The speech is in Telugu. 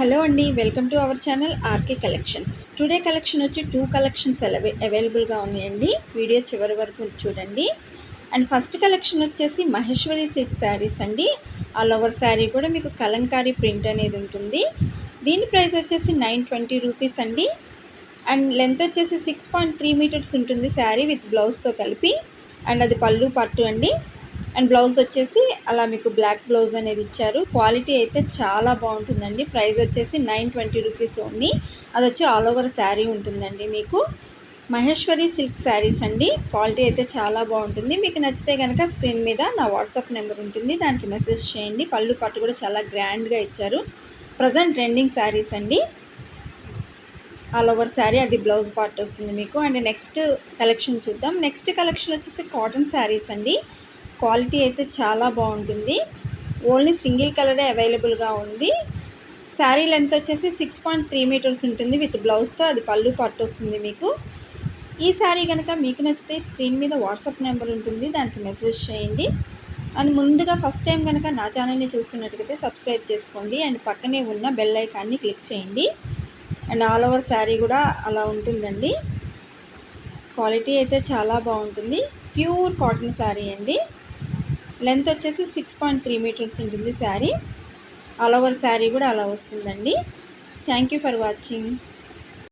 హలో అండి welcome to our channel RK collections. Today collection వచ్చి టూ కలెక్షన్స్ అవైలబుల్గా ఉన్నాయండి. వీడియో చివరి వరకు చూడండి. అండ్ ఫస్ట్ కలెక్షన్ వచ్చేసి మహేశ్వరి సిల్క్ శారీస్ అండి. ఆల్ ఓవర్ శారీ కూడా మీకు కలంకారీ ప్రింట్ అనేది ఉంటుంది. దీని ప్రైస్ వచ్చేసి నైన్ ట్వంటీ రూపీస్ అండి. అండ్ లెంత్ వచ్చేసి సిక్స్ పాయింట్ త్రీ మీటర్స్ ఉంటుంది శారీ విత్ బ్లౌజ్తో కలిపి. అండ్ అది పళ్ళు పట్టు అండి. అండ్ బ్లౌజ్ వచ్చేసి అలా మీకు బ్లాక్ బ్లౌజ్ అనేది ఇచ్చారు. క్వాలిటీ అయితే చాలా బాగుంటుందండి. ప్రైస్ వచ్చేసి నైన్ ట్వంటీ రూపీస్ ఓన్లీ. అది వచ్చి ఆల్ ఓవర్ శారీ ఉంటుందండి మీకు. మహేశ్వరి సిల్క్ శారీస్ అండి. క్వాలిటీ అయితే చాలా బాగుంటుంది. మీకు నచ్చితే కనుక స్క్రీన్ మీద నా వాట్సాప్ నెంబర్ ఉంటుంది. దానికి మెసేజ్ చేయండి. పళ్ళు పట్టు కూడా చాలా గ్రాండ్గా ఇచ్చారు. ప్రజెంట్ ట్రెండింగ్ శారీస్ అండి. ఆల్ ఓవర్ శారీ అది బ్లౌజ్ పార్ట్ వస్తుంది మీకు. అండ్ నెక్స్ట్ కలెక్షన్ చూద్దాం. నెక్స్ట్ కలెక్షన్ వచ్చేసి కాటన్ శారీస్ అండి. క్వాలిటీ అయితే చాలా బాగుంటుంది. ఓన్లీ సింగిల్ కలరే అవైలబుల్గా ఉంది. శారీ లెంత్ వచ్చేసి సిక్స్ పాయింట్ త్రీ మీటర్స్ ఉంటుంది విత్ బ్లౌజ్తో అది పళ్ళు పట్టు వస్తుంది మీకు. ఈ శారీ కనుక మీకు నచ్చితే స్క్రీన్ మీద వాట్సాప్ నెంబర్ ఉంటుంది దానికి మెసేజ్ చేయండి. అండ్ ముందుగా ఫస్ట్ టైం కనుక నా ఛానల్ని చూస్తున్నట్టుకైతే సబ్స్క్రైబ్ చేసుకోండి. అండ్ పక్కనే ఉన్న బెల్ ఐకాన్ని క్లిక్ చేయండి. అండ్ ఆల్ ఓవర్ శారీ కూడా అలా ఉంటుందండి. క్వాలిటీ అయితే చాలా బాగుంటుంది. ప్యూర్ కాటన్ శారీ అండి. లెంత్ వచ్చేసి సిక్స్ పాయింట్ త్రీ మీటర్స్ ఉంటుంది శారీ. ఆల్ ఓవర్ శారీ కూడా అలా వస్తుందండి. Thank you for watching